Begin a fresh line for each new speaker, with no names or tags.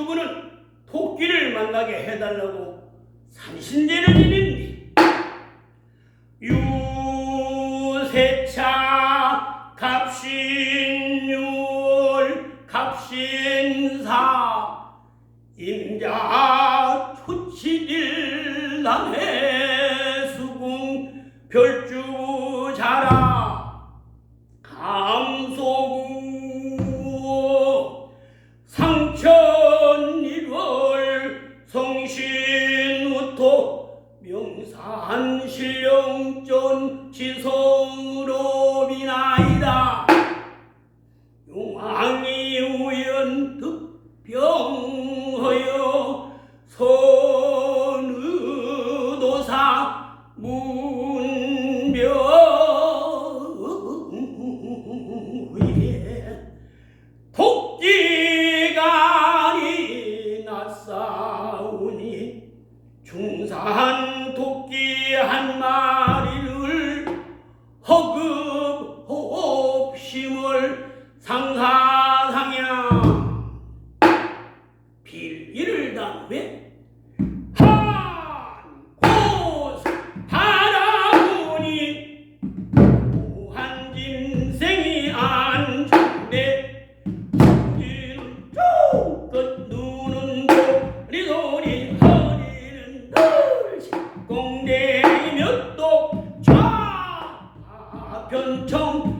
주부는 토끼를 만나게 해달라고 산신제를 지냅니 유세차 갑신율 갑신사 임자 초치일 남해 수궁 별주 신령전 지성으로 미나이다. 용왕이 우연 득병하여 선의도사 나싸우니 중산 토끼 한 마리 상사상야 빌기를 다음에 한곳